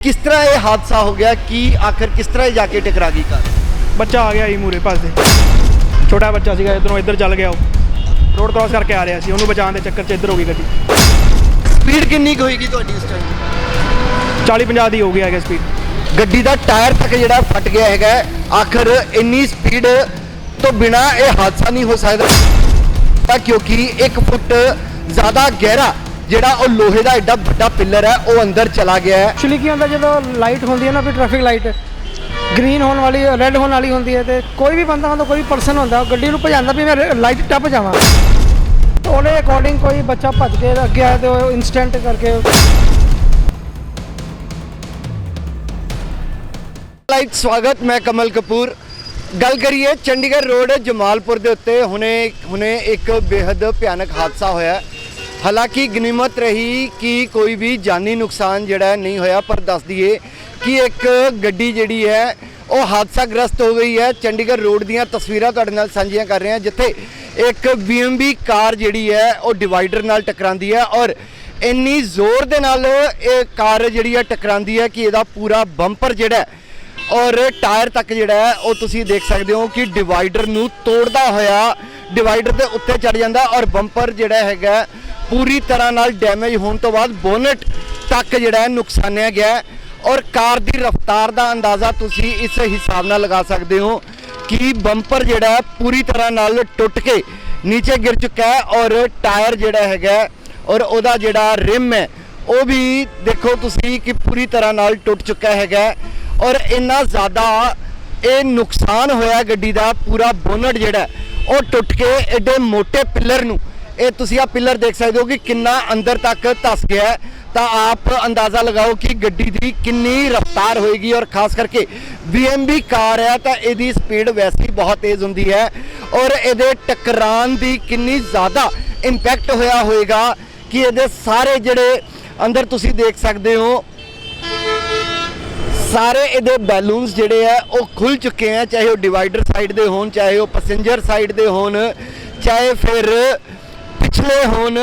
ਕਿਸ ਤਰ੍ਹਾਂ ਇਹ ਹਾਦਸਾ ਹੋ ਗਿਆ? ਕੀ ਆਖਰ ਕਿਸ ਤਰ੍ਹਾਂ ਇਹ ਜਾ ਕੇ ਟਕਰਾ ਗਈ ਕਾਰ? ਬੱਚਾ ਆ ਗਿਆ ਜੀ ਮੂਰੇ ਪਾਸੇ ਛੋਟਾ ਬੱਚਾ ਸੀਗਾ ਇਧਰੋਂ ਇੱਧਰ ਚੱਲ ਗਿਆ ਉਹ। ਰੋਡ ਕ੍ਰਾਸ ਕਰਕੇ ਆ ਰਿਹਾ ਸੀ ਉਹਨੂੰ ਬਚਾਉਣ ਦੇ ਚੱਕਰ 'ਚ ਇੱਧਰ ਹੋ ਗਈ ਗੱਡੀ। ਸਪੀਡ ਕਿੰਨੀ ਕੁ ਹੋਏਗੀ ਤੁਹਾਡੀ ਇਸ ਟਾਈਮ 40 50 ਦੀ ਹੋ ਗਈ ਹੈਗਾ ਸਪੀਡ ਗੱਡੀ ਦਾ ਟਾਇਰ ਤੱਕ ਜਿਹੜਾ ਫਟ ਗਿਆ ਹੈਗਾ ਹੈ। ਆਖਰ ਇੰਨੀ ਸਪੀਡ ਤੋਂ ਬਿਨਾ ਇਹ ਹਾਦਸਾ ਨਹੀਂ ਹੋ ਸਕਦਾ। ਤਾਂ ਕਿਉਂਕਿ 1 ਫੁੱਟ ਜ਼ਿਆਦਾ ਗਹਿਰਾ ਜਿਹੜਾ ਉਹ ਲੋਹੇ ਦਾ ਐਡਾ ਵੱਡਾ ਪਿੱਲਰ ਹੈ ਉਹ ਅੰਦਰ ਚਲਾ ਗਿਆ ਹੈ। ਐਕਚੁਅਲੀ ਕੀ ਹੁੰਦਾ ਜਦੋਂ ਲਾਈਟ ਹੁੰਦੀ ਹੈ ਨਾ ਫਿਰ ਟ੍ਰੈਫਿਕ ਲਾਈਟ ਗ੍ਰੀਨ ਹੋਣ ਵਾਲੀ ਰੈੱਡ ਹੋਣ ਵਾਲੀ ਹੁੰਦੀ ਹੈ ਤੇ ਕੋਈ ਵੀ ਬੰਦਾ ਹੁੰਦਾ ਕੋਈ ਪਰਸਨ ਹੁੰਦਾ ਗੱਡੀ ਨੂੰ ਭਜਾਉਂਦਾ ਵੀ ਮੈਂ ਲਾਈਟ ਟੱਪ ਜਾਵਾਂ। ਉਹਦੇ ਅਕੋਰਡਿੰਗ ਕੋਈ ਬੱਚਾ ਭੱਜ ਕੇ ਅੱਗੇ ਆਇਆ ਤੇ ਉਹ ਇਨਸਟੈਂਟ ਕਰਕੇ ਲਾਈਟ ਸਵਾਗਤ ਮੈਂ ਕਮਲ ਕਪੂਰ। ਗੱਲ ਕਰੀਏ ਚੰਡੀਗੜ੍ਹ ਰੋਡ ਜਮਾਲਪੁਰ ਦੇ ਉੱਤੇ ਹੁਣੇ ਹੁਣੇ ਇੱਕ ਬੇहद ਭਿਆਨਕ ਹਾਦਸਾ ਹੋਇਆ ਹੈ। ਹਾਲਾਂਕਿ ਗਨੀਮਤ ਰਹੀ ਕਿ ਕੋਈ ਵੀ ਜਾਨੀ ਨੁਕਸਾਨ ਜਿਹੜਾ ਨਹੀਂ ਹੋਇਆ, ਪਰ ਦੱਸ ਦਈਏ ਕਿ ਇੱਕ ਗੱਡੀ ਜਿਹੜੀ ਹੈ, ਉਹ ਹਾਦਸਾਗ੍ਰਸਤ ਹੋ ਗਈ ਹੈ। ਚੰਡੀਗੜ੍ਹ ਰੋਡ ਦੀਆਂ ਤਸਵੀਰਾਂ ਤੁਹਾਡੇ ਨਾਲ ਸਾਂਝੀਆਂ ਕਰ ਰਹੇ ਹਾਂ, ਜਿੱਥੇ ਇੱਕ BMW ਕਾਰ ਜਿਹੜੀ ਹੈ, ਉਹ ਡਿਵਾਈਡਰ ਨਾਲ ਟਕਰਾਉਂਦੀ ਹੈ ਔਰ ਇੰਨੀ ਜ਼ੋਰ ਦੇ ਨਾਲ ਇਹ ਕਾਰ ਜਿਹੜੀ ਹੈ, ਟਕਰਾਉਂਦੀ ਹੈ ਕਿ ਇਹਦਾ ਪੂਰਾ ਬੰਪਰ ਜਿਹੜਾ ਔਰ ਟਾਇਰ ਤੱਕ ਜਿਹੜਾ ਉਹ ਤੁਸੀਂ ਦੇਖ ਸਕਦੇ ਹੋ ਕਿ ਡਿਵਾਈਡਰ ਨੂੰ ਤੋੜਦਾ ਹੋਇਆ, ਡਿਵਾਈਡਰ ਦੇ ਉੱਤੇ ਚੜ ਜਾਂਦਾ ਔਰ ਬੰਪਰ ਜਿਹੜਾ ਹੈਗਾ ਪੂਰੀ ਤਰ੍ਹਾਂ ਨਾਲ ਡੈਮੇਜ ਹੋਣ ਤੋਂ ਬਾਅਦ ਬੋਨਟ ਤੱਕ ਜਿਹੜਾ ਹੈ ਨੁਕਸਾਨਿਆ ਗਿਆ ਔਰ ਕਾਰ ਦੀ ਰਫ਼ਤਾਰ ਦਾ ਅੰਦਾਜ਼ਾ ਤੁਸੀਂ ਇਸ ਹਿਸਾਬ ਨਾਲ ਲਗਾ ਸਕਦੇ ਹੋ ਕਿ ਬੰਪਰ ਜਿਹੜਾ ਹੈ ਪੂਰੀ ਤਰ੍ਹਾਂ ਨਾਲ ਟੁੱਟ ਕੇ ਨੀਚੇ ਗਿਰ ਚੁੱਕਾ ਹੈ ਔਰ ਟਾਇਰ ਜਿਹੜਾ ਹੈਗਾ ਔਰ ਉਹਦਾ ਜਿਹੜਾ ਰਿਮ ਹੈ, ਉਹ ਵੀ ਦੇਖੋ ਤੁਸੀਂ ਕਿ ਪੂਰੀ ਤਰ੍ਹਾਂ ਨਾਲ ਟੁੱਟ ਚੁੱਕਾ ਹੈਗਾ ਔਰ ਇੰਨਾ ਜ਼ਿਆਦਾ ਇਹ ਨੁਕਸਾਨ ਹੋਇਆ ਗੱਡੀ ਦਾ, ਪੂਰਾ ਬੋਨਟ ਜਿਹੜਾ ਉਹ ਟੁੱਟ ਕੇ ਐਡੇ ਮੋٹے ਪਿੱਲਰ ਨੂੰ ਇਹ ਤੁਸੀਂ ਆ ਪਿੱਲਰ ਦੇਖ ਸਕਦੇ ਹੋ ਕਿ ਕਿੰਨਾ ਅੰਦਰ ਤੱਕ ਧਸ ਗਿਆ ਤਾਂ ਆਪ ਅੰਦਾਜ਼ਾ ਲਗਾਓ ਕਿ ਗੱਡੀ ਦੀ ਕਿੰਨੀ ਰਫ਼ਤਾਰ ਹੋਏਗੀ ਔਰ ਖਾਸ ਕਰਕੇ BMW ਕਾਰ ਹੈ, ਤਾਂ ਇਹਦੀ ਸਪੀਡ ਵੈਸੇ ਹੀ ਬਹੁਤ ਤੇਜ਼ ਹੁੰਦੀ ਹੈ ਔਰ ਇਹਦੇ ਟਕਰਾਨ ਦੀ ਕਿੰਨੀ ਜ਼ਿਆਦਾ ਇੰਪੈਕਟ ਹੋਇਆ ਹੋਏਗਾ ਕਿ ਇਹਦੇ ਸਾਰੇ ਜਿਹੜੇ ਅੰਦਰ ਤੁਸੀਂ ਦੇਖ ਸਕਦੇ ਹੋ, ਸਾਰੇ ਇਹਦੇ ਬੈਲੂਨਸ ਜਿਹੜੇ ਆ ਉਹ ਖੁੱਲ ਚੁੱਕੇ ਆ ਚਾਹੇ ਉਹ ਡਿਵਾਈਡਰ ਸਾਈਡ ਦੇ ਹੋਣ, ਚਾਹੇ ਉਹ ਪੈਸੇਂਜਰ ਸਾਈਡ ਦੇ ਹੋਣ, ਚਾਹੇ ਫਿਰ ਪਿਛਲੇ ਹੋਣ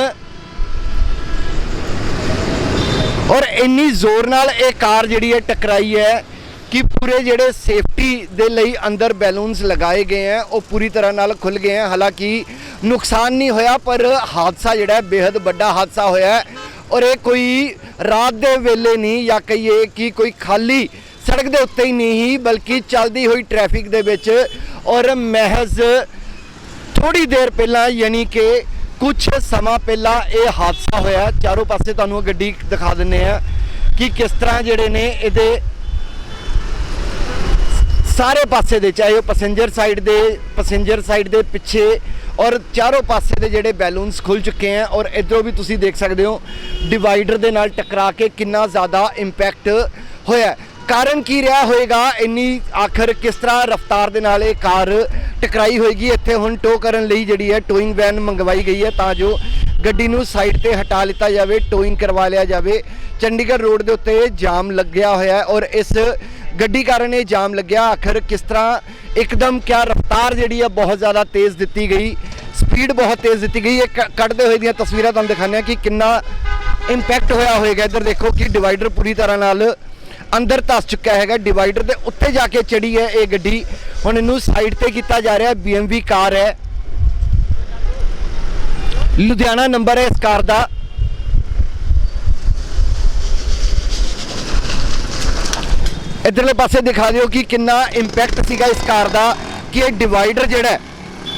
ਔਰ ਇੰਨੀ ਜ਼ੋਰ ਨਾਲ ਇਹ ਕਾਰ ਜਿਹੜੀ ਹੈ ਟਕਰਾਈ ਹੈ ਕਿ ਪੂਰੇ ਜਿਹੜੇ ਸੇਫਟੀ ਦੇ ਲਈ ਅੰਦਰ ਬੈਲੂਨਸ ਲਗਾਏ ਗਏ ਹੈ, ਉਹ ਪੂਰੀ ਤਰ੍ਹਾਂ ਨਾਲ ਖੁੱਲ ਗਏ ਹੈ। ਹਾਲਾਂਕਿ ਨੁਕਸਾਨ ਨਹੀਂ ਹੋਇਆ, ਪਰ ਹਾਦਸਾ ਜਿਹੜਾ ਹੈ ਬੇहद ਵੱਡਾ ਹਾਦਸਾ ਹੋਇਆ ਔਰ ਇਹ ਕੋਈ ਰਾਤ ਦੇ ਵੇਲੇ ਨਹੀਂ ਜਾਂ ਕਹੀਏ ਕਿ ਕੋਈ ਖਾਲੀ ਸੜਕ ਦੇ ਉੱਤੇ ਹੀ ਨਹੀਂ, ਬਲਕਿ ਚੱਲਦੀ ਹੋਈ ਟ੍ਰੈਫਿਕ ਦੇ ਵਿੱਚ ਔਰ ਮਹਿਜ਼ ਥੋੜੀ ਦੇਰ ਪਹਿਲਾਂ ਯਾਨੀ ਕਿ ਕੁਝ ਸਮਾਂ ਪਹਿਲਾਂ ਇਹ ਹਾਦਸਾ ਹੋਇਆ। ਚਾਰੋਂ ਪਾਸੇ ਤੁਹਾਨੂੰ ਗੱਡੀ ਦਿਖਾ ਦਿੰਨੇ ਆ ਕਿ ਕਿਸ ਤਰ੍ਹਾਂ ਜਿਹੜੇ ਨੇ ਇਹਦੇ ਸਾਰੇ ਪਾਸੇ ਦੇ, ਚਾਹੇ ਉਹ ਪੈਸੇਂਜਰ ਸਾਈਡ ਦੇ ਪੈਸੇਂਜਰ ਸਾਈਡ ਦੇ ਪਿੱਛੇ ਔਰ ਚਾਰੋਂ ਪਾਸੇ ਦੇ ਜਿਹੜੇ ਬੈਲੂਨਸ ਖੁੱਲ ਚੁੱਕੇ ਹਨ ਔਰ ਇਧਰੋਂ ਵੀ ਤੁਸੀਂ ਦੇਖ ਸਕਦੇ ਹੋ ਡਿਵਾਈਡਰ ਦੇ ਨਾਲ ਟਕਰਾ ਕੇ ਕਿੰਨਾ ਜ਼ਿਆਦਾ ਇੰਪੈਕਟ ਹੋਇਆ ਕਾਰਨ ਕੀ ਰਿਹਾ ਹੋਏਗਾ? ਇੰਨੀ ਆਖਰ ਕਿਸ ਤਰ੍ਹਾਂ ਰਫ਼ਤਾਰ ਦੇ ਨਾਲ ਇਹ ਕਾਰ ਟਕਰਾਈ ਹੋਏਗੀ। ਇੱਥੇ ਹੁਣ ਟੋ ਕਰਨ ਲਈ ਜਿਹੜੀ ਹੈ ਟੋਇੰਗ ਵੈਨ ਮੰਗਵਾਈ ਗਈ ਹੈ ਤਾਂ ਜੋ ਗੱਡੀ ਨੂੰ ਸਾਈਡ ਤੇ ਹਟਾ ਲਿੱਤਾ ਜਾਵੇ ਟੋਇੰਗ ਕਰਵਾ ਲਿਆ ਜਾਵੇ। ਚੰਡੀਗੜ੍ਹ ਰੋਡ ਦੇ ਉੱਤੇ ਜਾਮ ਲੱਗਿਆ ਹੋਇਆ ਹੈ ਔਰ ਇਸ ਗੱਡੀ ਕਾਰਨ ਇਹ ਜਾਮ ਲੱਗਿਆ। ਆਖਰ ਕਿਸ ਤਰ੍ਹਾਂ ਇੱਕਦਮ ਕਿਆ ਰਫ਼ਤਾਰ ਜਿਹੜੀ ਹੈ ਬਹੁਤ ਜ਼ਿਆਦਾ ਤੇਜ਼ ਦਿੱਤੀ ਗਈ। ਸਪੀਡ ਬਹੁਤ ਤੇਜ਼ ਦਿੱਤੀ ਗਈ। ਇਹ ਕ- ਕੱਢਦੇ ਹੋਏ ਦੀਆਂ ਤਸਵੀਰਾਂ ਤੁਹਾਨੂੰ ਦਿਖਾਉਂਦੇ ਹਾਂ ਕਿ ਕਿੰਨਾ ਇੰਪੈਕਟ ਹੋਇਆ ਹੋਏਗਾ। ਇੱਧਰ ਦੇਖੋ ਕਿ ਡਿਵਾਈਡਰ ਪੂਰੀ ਤਰ੍ਹਾਂ ਨਾਲ ਅੰਦਰ ਧਸ ਚੁੱਕਿਆ ਹੈਗਾ। ਡਿਵਾਈਡਰ ਦੇ ਉੱਤੇ ਜਾ ਕੇ ਚੜੀ ਹੈ ਇਹ ਗੱਡੀ। ਹੁਣ ਇਹਨੂੰ ਸਾਈਡ ਤੇ ਕੀਤਾ ਜਾ ਰਿਹਾ BMW ਕਾਰ ਹੈ। ਲੁਧਿਆਣਾ ਨੰਬਰ ਹੈ ਇਸ ਕਾਰ ਦਾ। ਇਧਰਲੇ ਪਾਸੇ ਦਿਖਾ ਦਿਓ ਕਿ ਕਿੰਨਾ ਇੰਪੈਕਟ ਸੀਗਾ ਇਸ ਕਾਰ ਦਾ, ਕਿ ਇਹ ਡਿਵਾਈਡਰ ਜਿਹੜਾ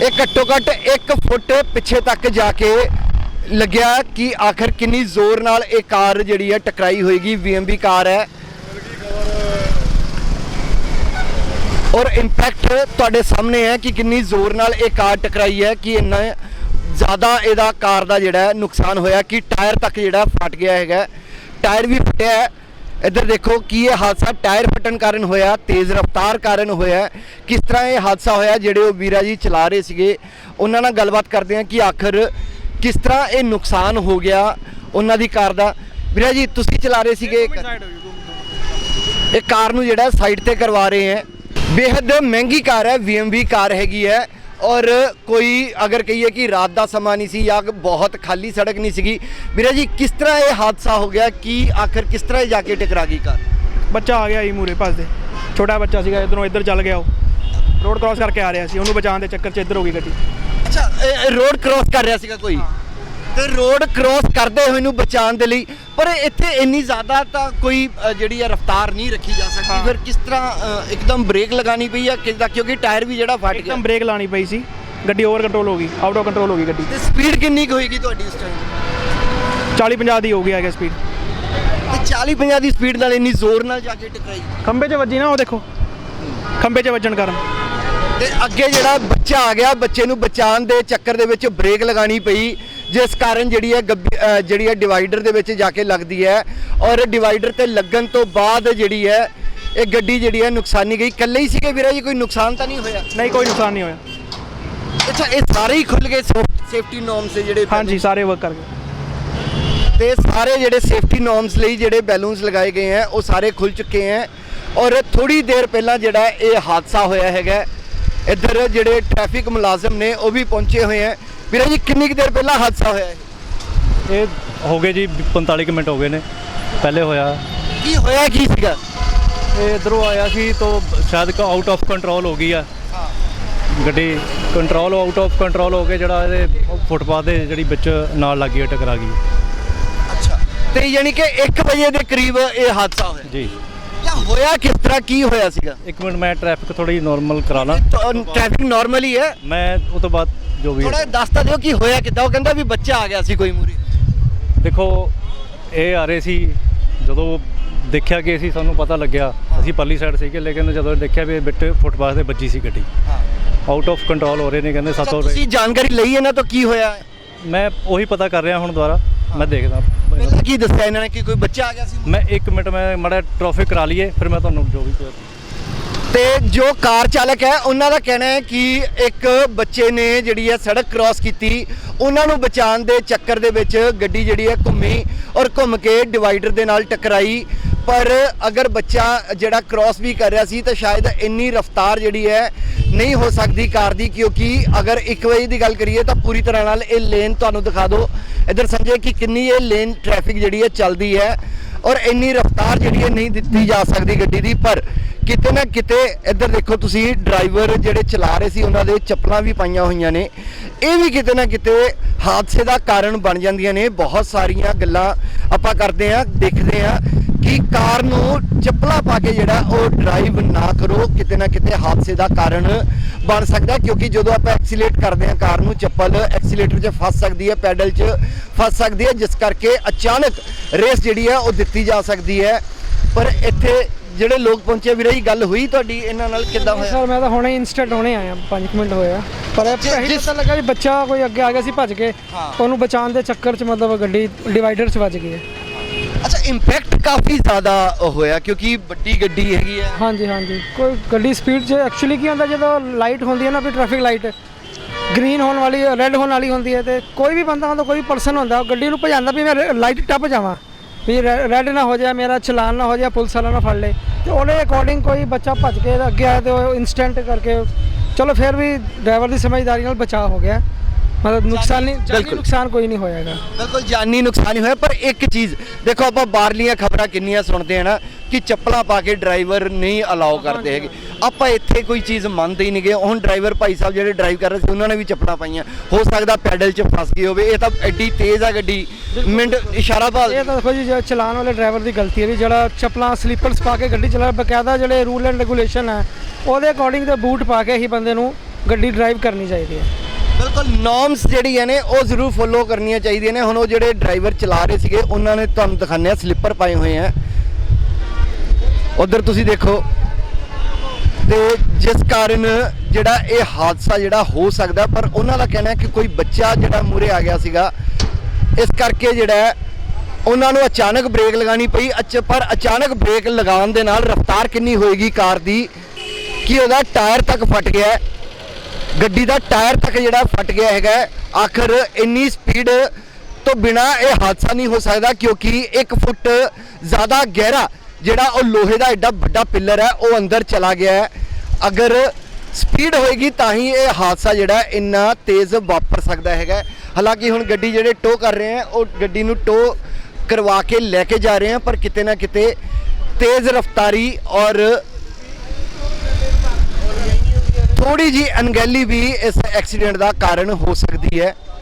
ਇਹ ਘੱਟੋ ਘੱਟ 1 ਫੁੱਟ ਪਿੱਛੇ ਤੱਕ ਜਾ ਕੇ ਲੱਗਿਆ ਕਿ ਆਖਰ ਕਿੰਨੀ ਜ਼ੋਰ ਨਾਲ ਇਹ ਕਾਰ ਜਿਹੜੀ ਹੈ ਟਕਰਾਈ ਹੋਏਗੀ BMW ਕਾਰ ਹੈ। ਔਰ ਇੰਪੈਕਟ ਤੁਹਾਡੇ ਸਾਹਮਣੇ ਹੈ ਕਿ ਕਿੰਨੀ ਜ਼ੋਰ ਨਾਲ ਇਹ ਕਾਰ ਟਕਰਾਈ ਹੈ ਕਿ ਇੰਨਾ ਜ਼ਿਆਦਾ ਇਹਦਾ ਕਾਰ ਦਾ ਜਿਹੜਾ ਨੁਕਸਾਨ ਹੋਇਆ ਕਿ ਟਾਇਰ ਤੱਕ ਜਿਹੜਾ ਫਟ ਗਿਆ ਹੈਗਾ। ਟਾਇਰ ਵੀ ਫਟਿਆ ਹੈ। ਇੱਧਰ ਦੇਖੋ ਕੀ ਇਹ ਹਾਦਸਾ ਟਾਇਰ ਫਟਣ ਕਾਰਨ ਹੋਇਆ ਤੇਜ਼ ਰਫ਼ਤਾਰ ਕਾਰਨ ਹੋਇਆ ਕਿਸ ਤਰ੍ਹਾਂ ਇਹ ਹਾਦਸਾ ਹੋਇਆ ਜਿਹੜੇ ਉਹ ਵੀਰਾ ਜੀ ਚਲਾ ਰਹੇ ਸੀਗੇ ਉਹਨਾਂ ਨਾਲ ਗੱਲਬਾਤ ਕਰਦੇ ਹਾਂ ਕਿ ਆਖਰ ਕਿਸ ਤਰ੍ਹਾਂ ਇਹ ਨੁਕਸਾਨ ਹੋ ਗਿਆ ਉਹਨਾਂ ਦੀ ਕਾਰ ਦਾ। ਵੀਰਾ ਜੀ ਤੁਸੀਂ ਚਲਾ ਰਹੇ ਸੀਗੇ ਇਹ ਕਾਰ ਨੂੰ ਜਿਹੜਾ ਸਾਈਡ ਤੇ ਕਰਵਾ ਰਹੇ ਹੈ। ਬੇहद ਮਹਿੰਗੀ ਕਾਰ ਹੈ BMW ਕਾਰ ਹੈਗੀ ਹੈ ਔਰ ਕੋਈ ਅਗਰ ਕਹੀਏ ਕਿ ਰਾਤ ਦਾ ਸਮਾਂ ਨਹੀਂ ਸੀ ਜਾਂ ਬਹੁਤ ਖਾਲੀ ਸੜਕ ਨਹੀਂ ਸੀਗੀ ਵੀਰੇ ਜੀ ਕਿਸ ਤਰ੍ਹਾਂ ਇਹ ਹਾਦਸਾ ਹੋ ਗਿਆ ਕੀ ਆਖਰ ਕਿਸ ਤਰ੍ਹਾਂ ਇਹ ਜਾ ਕੇ ਟਕਰਾ ਗਈ ਕਾਰ ਬੱਚਾ ਆ ਗਿਆ ਜੀ ਮੂਰੇ ਭੱਜਦੇ ਛੋਟਾ ਬੱਚਾ ਸੀਗਾ ਇਧਰੋਂ ਇੱਧਰ ਚੱਲ ਗਿਆ ਉਹ ਰੋਡ ਕ੍ਰਾਸ ਕਰਕੇ ਆ ਰਿਹਾ ਸੀ ਉਹਨੂੰ ਬਚਾਉਣ ਦੇ ਚੱਕਰ 'ਚ ਇੱਧਰ ਹੋ ਗਈ ਗੱਡੀ ਅੱਛਾ ਰੋਡ ਕ੍ਰਾਸ ਕਰ ਰਿਹਾ ਸੀਗਾ ਕੋਈ ਰੋਡ ਕ੍ਰਾਸ ਕਰਦੇ ਹੋਏ ਨੂੰ ਬਚਾਉਣ ਦੇ ਲਈ। ਪਰ ਇੱਥੇ ਇੰਨੀ ਜ਼ਿਆਦਾ ਤਾਂ ਕੋਈ ਅ, ਜਿਹੜੀ ਹੈ ਰਫ਼ਤਾਰ ਨਹੀਂ ਰੱਖੀ ਜਾ ਸਕਦੀ। ਫਿਰ ਕਿਸ ਤਰ੍ਹਾਂ ਅ, ਇੱਕਦਮ ਬ੍ਰੇਕ ਲਗਾਣੀ ਪਈ ਆ? ਕਿਦਾਂ ਕਿਉਂਕਿ ਟਾਇਰ ਵੀ ਜਿਹੜਾ ਫਟ ਗਿਆ। ਇੱਕਦਮ ਬ੍ਰੇਕ ਲਾਣੀ ਪਈ ਸੀ। ਗੱਡੀ ਓਵਰ ਕੰਟਰੋਲ ਹੋ ਗਈ। ਆਊਟ ਆਫ ਕੰਟਰੋਲ ਹੋ ਗਈ ਗੱਡੀ। ਤੇ ਸਪੀਡ ਕਿੰਨੀ ਕੁ ਹੋਏਗੀ ਤੁਹਾਡੀ ਉਸ ਟਾਈਮ 40 50 ਦੀ ਹੋ ਗਈ ਹੈਗਾ ਸਪੀਡ ਤੇ 40 50 ਦੀ ਸਪੀਡ ਨਾਲ ਇੰਨੀ ਜ਼ੋਰ ਨਾਲ ਜਾ ਕੇ ਟਕਰਾਈ? ਖੰਬੇ 'ਚ ਵੱਜੀ ਨਾ ਉਹ ਦੇਖੋ। ਖੰਬੇ 'ਚ ਵੱਜਣ ਕਾਰਨ। ਤੇ ਅੱਗੇ ਜਿਹੜਾ ਬੱਚਾ ਆ ਗਿਆ ਬੱਚੇ ਨੂੰ ਬਚਾਉਣ ਦੇ ਚੱਕਰ ਦੇ ਵਿੱਚ ਬ੍ਰੇਕ ਲਗਾਣੀ ਪਈ। ਜਿਸ ਕਾਰਨ ਜਿਹੜੀ ਹੈ ਜਿਹੜੀ ਹੈ ਡਿਵਾਈਡਰ ਦੇ ਵਿੱਚ ਜਾ ਕੇ ਲੱਗਦੀ ਹੈ ਔਰ ਡਿਵਾਈਡਰ ਤੇ ਲੱਗਣ ਤੋਂ ਬਾਅਦ ਜਿਹੜੀ ਹੈ ਇਹ ਗੱਡੀ ਜਿਹੜੀ ਹੈ ਨੁਕਸਾਨੀ ਗਈ। ਇਕੱਲੇ ਹੀ ਸੀਗੇ ਵੀਰਾ ਜੀ ਕੋਈ ਨੁਕਸਾਨ ਤਾਂ ਨਹੀਂ ਹੋਇਆ? ਨਹੀਂ ਕੋਈ ਨੁਕਸਾਨ ਨਹੀਂ ਹੋਇਆ। ਅੱਛਾ ਇਹ ਸਾਰੇ ਹੀ ਖੁੱਲ ਗਏ ਸੇਫਟੀ ਨੋਰਮਸ ਦੇ ਜਿਹੜੇ ਹਾਂਜੀ ਸਾਰੇ ਵਰਕ ਕਰ ਗਏ। ਤੇ ਸਾਰੇ ਜਿਹੜੇ ਸੇਫਟੀ ਨੋਰਮਸ ਲਈ ਜਿਹੜੇ ਬੈਲੂਨਸ ਲਗਾਏ ਗਏ ਹੈ ਉਹ ਸਾਰੇ ਖੁੱਲ ਚੁੱਕੇ ਹੈ ਔਰ ਥੋੜੀ ਦੇਰ ਪਹਿਲਾਂ ਜਿਹੜਾ ਇਹ ਹਾਦਸਾ ਹੋਇਆ ਹੈਗਾ ਇੱਧਰ ਜਿਹੜੇ ਟ੍ਰੈਫਿਕ ਮੁਲਾਜ਼ਮ ਨੇ ਉਹ ਵੀ ਪਹੁੰਚੇ ਹੋਏ ਹੈ। ਵੀਰਾ ਜੀ ਕਿੰਨੀ ਕੁ ਦੇਰ ਪਹਿਲਾਂ ਹਾਦਸਾ ਹੋਇਆ ਹੈ ਇਹ ਹੋ ਗਏ ਜੀ 45 ਕੁ ਮਿੰਟ ਹੋ ਗਏ ਨੇ ਪਹਿਲੇ ਹੋਇਆ। ਕੀ ਹੋਇਆ ਕੀ ਸੀਗਾ? ਇਹ ਇਧਰੋਂ ਆਇਆ ਸੀ ਤੋਂ ਸ਼ਾਇਦ ਆਊਟ ਆਫ ਕੰਟਰੋਲ ਹੋ ਗਈ ਆ। ਗੱਡੀ ਕੰਟਰੋਲ ਆਊਟ ਆਫ ਕੰਟਰੋਲ ਹੋ ਕੇ ਜਿਹੜਾ ਇਹਦੇ ਫੁੱਟਪਾਥ ਦੇ ਜਿਹੜੀ ਵਿੱਚ ਨਾਲ ਲੱਗੀ ਟਕਰਾ ਗਈ। ਅੱਛਾ। ਤੇ ਯਾਨੀ ਕਿ 1 ਵਜੇ ਦੇ ਕਰੀਬ ਇਹ ਹਾਦਸਾ ਹੋਇਆ? ਜੀ। ਜਾਂ ਹੋਇਆ ਕਿਸ ਤਰ੍ਹਾਂ ਕੀ ਹੋਇਆ ਸੀਗਾ? ਇੱਕ ਮਿੰਟ ਮੈਂ ਟ੍ਰੈਫਿਕ ਥੋੜੀ ਨਾਰਮਲ ਕਰਾ ਲਾਂ। ਟ੍ਰੈਫਿਕ ਨਾਰਮਲ ਹੀ ਹੈ। ਮੈਂ ਉਹ ਤੋਂ ਬਾਅਦ ਜੋ ਵੀ। ਥੋੜਾ ਦੱਸ ਤਾਂ ਦਿਓ ਕੀ ਹੋਇਆ ਕਿੱਦਾਂ। ਉਹ ਕਹਿੰਦਾ ਵੀ ਬੱਚਾ ਆ ਗਿਆ ਸੀ ਕੋਈ ਮੂਰੀ ਦੇਖੋ ਇਹ ਆ ਰਹੇ ਸੀ ਜਦੋਂ ਦੇਖਿਆ ਕਿ ਅਸੀਂ ਸਾਨੂੰ ਪਤਾ ਲੱਗਿਆ ਅਸੀਂ ਪਰਲੀ ਸਾਈਡ ਸੀਗੇ ਲੇਕਿਨ ਜਦੋਂ ਦੇਖਿਆ ਵੀ ਬਿੱਟ ਫੁੱਟਪਾਥ ਤੇ ਵੱਜੀ ਸੀ ਗੱਡੀ। ਹਾਂ। ਆਊਟ ਆਫ ਕੰਟਰੋਲ ਹੋ ਰਹੇ ਨੇ ਕਹਿੰਦੇ ਸਾਤੋਂ ਤੁਸੀਂ ਜਾਣਕਾਰੀ ਲਈ ਇਹਨਾਂ ਤੋਂ ਕੀ ਹੋਇਆ? ਮੈਂ ਉਹੀ ਪਤਾ ਕਰ ਰਿਹਾ ਹੁਣ ਦੁਬਾਰਾ ਮੈਂ ਦੇਖਦਾ। ਪਹਿਲਾਂ ਕੀ ਦੱਸਿਆ ਇਹਨਾਂ ਨੇ ਕਿ ਕੋਈ ਬੱਚਾ ਆ ਗਿਆ ਸੀ? ਮੈਂ 1 ਮਿੰਟ ਮੈਂ ਮੜਾ ਟ੍ਰੈਫਿਕ ਕਰਾ ਲਈਏ ਫਿਰ ਮੈਂ ਤੁਹਾਨੂੰ ਜੋ ਵੀ ਤੇ ਜੋ ਕਾਰ ਚਾਲਕ ਹੈ, ਉਹਨਾਂ ਦਾ ਕਹਿਣਾ ਹੈ ਕਿ ਇੱਕ ਬੱਚੇ ਨੇ ਜਿਹੜੀ ਹੈ ਸੜਕ ਕ੍ਰਾਸ ਕੀਤੀ, ਉਹਨਾਂ ਨੂੰ ਬਚਾਉਣ ਦੇ ਚੱਕਰ ਦੇ ਵਿੱਚ ਗੱਡੀ ਜਿਹੜੀ ਹੈ ਘੁੰਮੀ ਔਰ ਘੁੰਮ ਕੇ ਡਿਵਾਈਡਰ ਦੇ ਨਾਲ ਟਕਰਾਈ। ਪਰ ਅਗਰ ਬੱਚਾ ਜਿਹੜਾ ਕ੍ਰਾਸ ਵੀ ਕਰ ਰਿਹਾ ਸੀ, ਤਾਂ ਸ਼ਾਇਦ ਇੰਨੀ ਰਫ਼ਤਾਰ ਜਿਹੜੀ ਹੈ ਨਹੀਂ ਹੋ ਸਕਦੀ ਕਾਰ ਦੀ, ਕਿਉਂਕਿ ਅਗਰ 1 ਵਜੇ ਦੀ ਗੱਲ ਕਰੀਏ ਤਾਂ ਪੂਰੀ ਤਰ੍ਹਾਂ ਨਾਲ ਇਹ ਲੇਨ ਤੁਹਾਨੂੰ ਦਿਖਾ ਦਿਓ। ਇੱਧਰ ਸਮਝੇ ਕਿ ਕਿੰਨੀ ਇਹ ਲੇਨ ਟ੍ਰੈਫਿਕ ਜਿਹੜੀ ਹੈ ਚੱਲਦੀ ਹੈ ਔਰ ਇੰਨੀ ਰਫ਼ਤਾਰ ਜਿਹੜੀ ਹੈ ਨਹੀਂ ਦਿੱਤੀ ਜਾ ਸਕਦੀ ਗੱਡੀ ਦੀ। ਪਰ ਕਿਤੇ ਨਾ ਕਿਤੇ ਇੱਧਰ ਦੇਖੋ ਤੁਸੀਂ ਡਰਾਈਵਰ ਜਿਹੜੇ ਚਲਾ ਰਹੇ ਸੀ, ਉਹਨਾਂ ਦੇ ਚੱਪਲਾਂ ਵੀ ਪਾਈਆਂ ਹੋਈਆਂ ਨੇ। ਇਹ ਵੀ ਕਿਤੇ ਨਾ ਕਿਤੇ ਹਾਦਸੇ ਦਾ ਕਾਰਨ ਬਣ ਜਾਂਦੀਆਂ ਨੇ। ਬਹੁਤ ਸਾਰੀਆਂ ਗੱਲਾਂ ਆਪਾਂ ਕਰਦੇ ਆਂ ਦੇਖਦੇ ਆਂ ਕਿ ਕਾਰ ਨੂੰ ਚੱਪਲਾਂ ਪਾ ਕੇ ਜਿਹੜਾ ਉਹ ਡਰਾਈਵ ਨਾ ਕਰੋ, ਕਿਤੇ ਨਾ ਕਿਤੇ ਹਾਦਸੇ ਦਾ ਕਾਰਨ ਬਣ ਸਕਦਾ ਕਿਉਂਕਿ ਜਦੋਂ ਆਪਾਂ ਐਕਸੀਲੇਟ ਕਰਦੇ ਆਂ ਕਾਰ ਨੂੰ, ਚੱਪਲ ਐਕਸੀਲੇਟਰ 'ਚ ਫਸ ਸਕਦੀ ਹੈ, ਪੈਡਲ 'ਚ ਫਸ ਸਕਦੀ ਹੈ, ਜਿਸ ਕਰਕੇ ਅਚਾਨਕ ਰੇਸ ਜਿਹੜੀ ਹੈ ਉਹ ਦਿੱਤੀ ਜਾ ਸਕਦੀ ਹੈ। ਪਰ ਇੱਥੇ ਜਿਹੜੇ ਲੋਕ ਪਹੁੰਚੇ ਵੀਰੇ ਜੀ ਗੱਲ ਹੋਈ ਤੁਹਾਡੀ? ਇਹਨਾਂ ਨਾਲ ਕਿੱਦਾਂ ਹੋਇਆ? ਸਰ ਮੈਂ ਤਾਂ ਹੁਣੇ ਇਨਸਟੈਂਟ ਹੁਣੇ ਆਇਆ 5 ਮਿੰਟ ਹੋਇਆ ਪਰ ਇਹ ਪਹਿਲੇ ਪਤਾ ਲੱਗਾ ਵੀ ਬੱਚਾ ਕੋਈ ਅੱਗੇ ਆ ਗਿਆ ਸੀ ਭੱਜ ਕੇ। ਹਾਂ। ਉਹਨੂੰ ਬਚਾਉਣ ਦੇ ਚੱਕਰ 'ਚ ਮਤਲਬ ਗੱਡੀ ਡਿਵਾਈਡਰ 'ਚ ਵੱਜ ਗਈ ਹੈ। ਅੱਛਾ ਇੰਪੈਕਟ ਕਾਫੀ ਜ਼ਿਆਦਾ ਹੋਇਆ ਕਿਉਂਕਿ ਵੱਡੀ ਗੱਡੀ ਹੈਗੀ ਹੈ ਹਾਂਜੀ ਹਾਂਜੀ। ਕੋਈ ਗੱਡੀ ਸਪੀਡ 'ਚ ਐਕਚੁਅਲੀ ਕੀ ਹੁੰਦਾ ਜਦੋਂ ਲਾਈਟ ਹੁੰਦੀ ਹੈ ਨਾ ਵੀ ਟ੍ਰੈਫਿਕ ਲਾਈਟ ਗ੍ਰੀਨ ਹੋਣ ਵਾਲੀ ਰੈੱਡ ਹੋਣ ਵਾਲੀ ਹੁੰਦੀ ਹੈ ਤੇ ਕੋਈ ਵੀ ਬੰਦਾ ਹੁੰਦਾ ਕੋਈ ਪਰਸਨ ਹੁੰਦਾ ਉਹ ਗੱਡੀ ਨੂੰ ਭਜਾਉਂਦਾ ਵੀ ਮੈਂ ਲਾਈਟ ਟੱਪ ਜਾਵਾਂ। ਵੀ ਰੈੱਡ ਨਾ ਹੋ ਜਾਏ ਮੇਰਾ ਚਲਾਨ ਨਾ ਹੋ ਜਾਏ ਪੁਲਿਸ ਵਾਲਾ ਨਾ ਫੜ ਲੇ ਤੇ ਉਹਦੇ ਅਕੋਰਡਿੰਗ ਕੋਈ ਬੱਚਾ ਭੱਜ ਕੇ ਅੱਗੇ ਆਇਆ ਤੇ ਉਹ ਇਨਸਟੈਂਟ ਕਰਕੇ ਚਲੋ ਫਿਰ ਵੀ ਡਰਾਈਵਰ ਦੀ ਸਮਝਦਾਰੀ ਨਾਲ ਬਚਾਅ ਹੋ ਗਿਆ ਮਤਲਬ ਨੁਕਸਾਨ ਨਹੀਂ ਬਿਲਕੁਲ। ਨੁਕਸਾਨ ਕੋਈ ਨਹੀਂ ਹੋਇਆਗਾ ਬਿਲਕੁਲ ਜਾਨੀ ਨੁਕਸਾਨ ਹੀ ਹੋਇਆ ਪਰ ਇੱਕ ਚੀਜ਼ ਦੇਖੋ ਆਪਾਂ ਬਾਹਰਲੀਆਂ ਖਬਰਾਂ ਕਿੰਨੀਆਂ ਸੁਣਦੇ ਆ ਨਾ ਕਿ ਚੱਪਲਾਂ ਪਾ ਕੇ ਡਰਾਈਵਰ ਨਹੀਂ ਅਲਾਉ ਕਰਦੇ ਹੈਗੇ। ਆਪਾਂ ਇੱਥੇ ਕੋਈ ਚੀਜ਼ ਮੰਨਦੇ ਹੀ ਨਹੀਂਗੇ ਹੁਣ ਡਰਾਈਵਰ ਭਾਈ ਸਾਹਿਬ ਜਿਹੜੇ ਡਰਾਈਵ ਕਰ ਰਹੇ ਸੀ ਉਹਨਾਂ ਨੇ ਵੀ ਚੱਪਲਾਂ ਪਾਈਆਂ। ਹੋ ਸਕਦਾ ਪੈਡਲ 'ਚ ਫਸ ਗਈ ਹੋਵੇ। ਇਹ ਤਾਂ ਐਡੀ ਤੇਜ਼ ਆ ਗੱਡੀ। ਮਿੰਟ ਇਸ਼ਾਰਾ ਭਾਲ ਇਹ ਤਾਂ ਦੇਖੋ ਜੀ ਚਲਾਨ ਵਾਲੇ ਡਰਾਈਵਰ ਦੀ ਗਲਤੀ ਹੈ ਵੀ ਜਿਹੜਾ ਚੱਪਲਾਂ ਸਲੀਪਰਸ ਪਾ ਕੇ ਗੱਡੀ ਚਲਾ ਬਕਾਇਦਾ ਜਿਹੜੇ ਰੂਲ ਐਂਡ ਰੈਗੂਲੇਸ਼ਨ ਹੈ ਉਹਦੇ ਅਕੋਰਡਿੰਗ ਤੇ ਬੂਟ ਪਾ ਕੇ ਹੀ ਬੰਦੇ ਨੂੰ ਗੱਡੀ ਡਰਾਈਵ ਕਰਨੀ ਚਾਹੀਦੀ ਹੈ। ਬਿਲਕੁਲ ਨੋਰਮਸ ਜਿਹੜੀਆਂ ਨੇ ਉਹ ਜ਼ਰੂਰ ਫੋਲੋ ਕਰਨੀਆਂ ਚਾਹੀਦੀਆਂ ਨੇ। ਹੁਣ ਉਹ ਜਿਹੜੇ ਡਰਾਈਵਰ ਚਲਾ ਰਹੇ ਸੀਗੇ ਉਹਨਾਂ ਨੇ ਤੁਹਾਨੂੰ ਦਿਖਾਉਂਦੇ ਆ ਸਲਿੱਪਰ ਪਾਏ ਹੋਏ ਆ ਉਧਰ ਤੁਸੀਂ ਦੇਖੋ। ਤੇ ਜਿਸ ਕਾਰਨ ਜਿਹੜਾ ਇਹ ਹਾਦਸਾ ਜਿਹੜਾ ਹੋ ਸਕਦਾ, ਪਰ ਉਹਨਾਂ ਦਾ ਕਹਿਣਾ ਹੈ ਕਿ ਕੋਈ ਬੱਚਾ ਜਿਹੜਾ ਮੂਰੇ ਆ ਗਿਆ ਸੀਗਾ, ਇਸ ਕਰਕੇ ਜਿਹੜਾ ਉਹਨਾਂ ਨੂੰ ਅਚਾਨਕ ਬ੍ਰੇਕ ਲਗਾਉਣੀ ਪਈ। ਅੱਛਾ ਪਰ ਅਚਾਨਕ ਬ੍ਰੇਕ ਲਗਾਉਣ ਦੇ ਨਾਲ ਰਫ਼ਤਾਰ ਕਿੰਨੀ ਹੋਏਗੀ ਕਾਰ ਦੀ, ਕਿ ਉਹਦਾ ਟਾਇਰ ਤੱਕ ਫਟ ਗਿਆ ਗੱਡੀ ਦਾ ਟਾਇਰ ਤੱਕ ਜਿਹੜਾ ਫਟ ਗਿਆ ਹੈਗਾ ਆਖਰ ਇੰਨੀ ਸਪੀਡ ਤੋਂ ਬਿਨਾ ਇਹ ਹਾਦਸਾ ਨਹੀਂ ਹੋ ਸਕਦਾ, ਕਿਉਂਕਿ 1 ਫੁੱਟ ਜ਼ਿਆਦਾ ਗਹਿਰਾ ਜਿਹੜਾ ਉਹ ਲੋਹੇ ਦਾ ਐਡਾ ਵੱਡਾ ਪਿੱਲਰ ਹੈ, ਉਹ ਅੰਦਰ ਚਲਾ ਗਿਆ ਹੈ। ਅਗਰ ਸਪੀਡ ਹੋਏਗੀ ਤਾਂ ਹੀ ਇਹ ਹਾਦਸਾ ਜਿਹੜਾ ਇੰਨਾ ਤੇਜ਼ ਵਾਪਰ ਸਕਦਾ ਹੈਗਾ ਹਾਲਾਂਕਿ ਹੁਣ ਗੱਡੀ ਜਿਹੜੇ ਟੋ ਕਰ ਰਹੇ ਆ ਉਹ ਗੱਡੀ ਨੂੰ ਟੋ ਕਰਵਾ ਕੇ ਲੈ ਕੇ ਜਾ ਰਹੇ ਆ ਪਰ ਕਿਤੇ ਨਾ ਕਿਤੇ ਤੇਜ਼ ਰਫ਼ਤਾਰੀ ਔਰ ਥੋੜੀ ਜੀ ਅਣਗਹਿਲੀ ਵੀ ਇਸ ਐਕਸੀਡੈਂਟ ਦਾ ਕਾਰਨ ਹੋ ਸਕਦੀ ਹੈ।